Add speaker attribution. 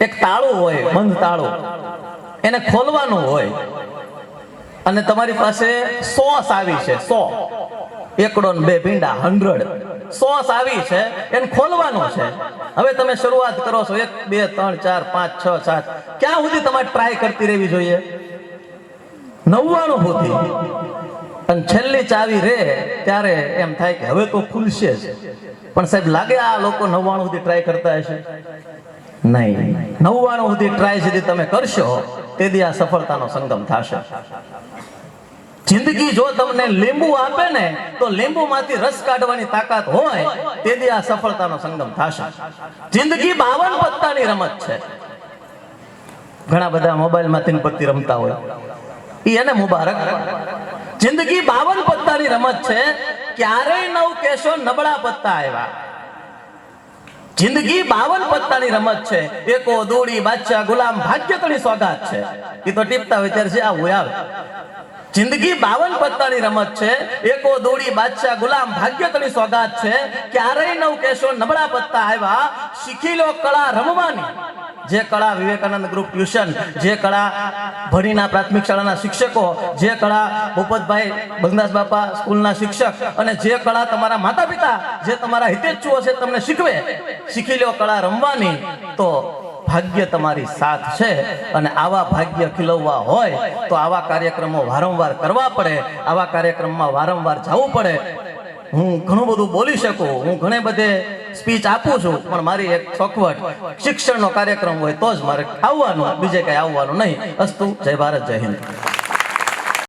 Speaker 1: એક તાળું હોય બંધ તાળું. એને ખોલવાનું હોય. અને તમારી પાસે સોસ આવી છે, સો. એકડો બે ભીંડા, હંડ્રેડ. સોસ આવી છે, એને ખોલવાનું છે. હવે તમે શરૂઆત કરો છો, એક, બે, ત્રણ, ચાર, પાંચ, છ, સાત. ક્યાં સુધી તમારે ટ્રાય કરતી રહેવી જોઈએ? નવ્વાણું સુધી. અને છેલ્લી ચાવી રે, ત્યારે એમ થાય કે હવે તો ખુલશે જ. પણ સાહેબ, લાગે આ લોકો નવ્વાણું સુધી ટ્રાય કરતા હશે? નહીં. નવ્વાણું સુધી ટ્રાય સુધી તમે કરશો, તેથી આ સફળતાનો સંગમ થશે. જિંદગી જો તમને લીંબુ આપે ને, તો લીંબુમાંથી રસ કાઢવાની તાકાત હોય, તેથી આ સફળતાનો સંગમ થશે. જિંદગી બાવન પત્તાની રમત છે. ઘણા બધા મોબાઈલમાં તીન પત્તી રમતા હોય. એ એને મુબારક. જિંદગી બાવન પત્તાની રમત છે, ક્યારેય નવ કેશો નબળા પત્તા આવ્યા. જિંદગી બાવન પત્તાની રમત છે. એકો, દોડી, બાદશાહ, ગુલામ, ભાગ્યતળી સોગાત છે. એ તો ટીપતા વિચાર છે, આ હોય આવે. જિંદગી બાવન પત્તાની રમત છે. એકો, દોડી, બાદશાહ, ગુલામ, ભાગ્યતળી સોગાત છે. ક્યારેય નવ કેશો નબળા પત્તા આવ્યા. શીખી લો કળા રમવાની. જે કળા વિવેકાનંદ ગ્રુપ ટ્યુશન, જે કળા ભણીના પ્રાથમિક શાળાના શિક્ષકો, જે કળા ભૂપતભાઈ બંગદાસ બાપા સ્કૂલના શિક્ષક અને જે કળા તમારા માતા પિતા જે તમારા હિતેચ્છુઓ છે તમને શીખવે, શીખી લો કળા રમવાની. તો ભાગ્ય તમારી સાથ છે અને આવા ભાગ્ય ખીલવવા હોય તો આવા કાર્યક્રમો વારંવાર કરવા પડે, આવા કાર્યક્રમમાં વારંવાર જવું પડે. હું ઘણું બધું બોલી શકું, હું ઘણે બધે સ્પીચ આપું છું, પણ મારી એક ચોખવટ શિક્ષણનો કાર્યક્રમ હોય તો જ મારે આવવાનું બીજે કઈ આવવાનું નહીં. અસ્તુ, જય ભારત, જય હિન્દ.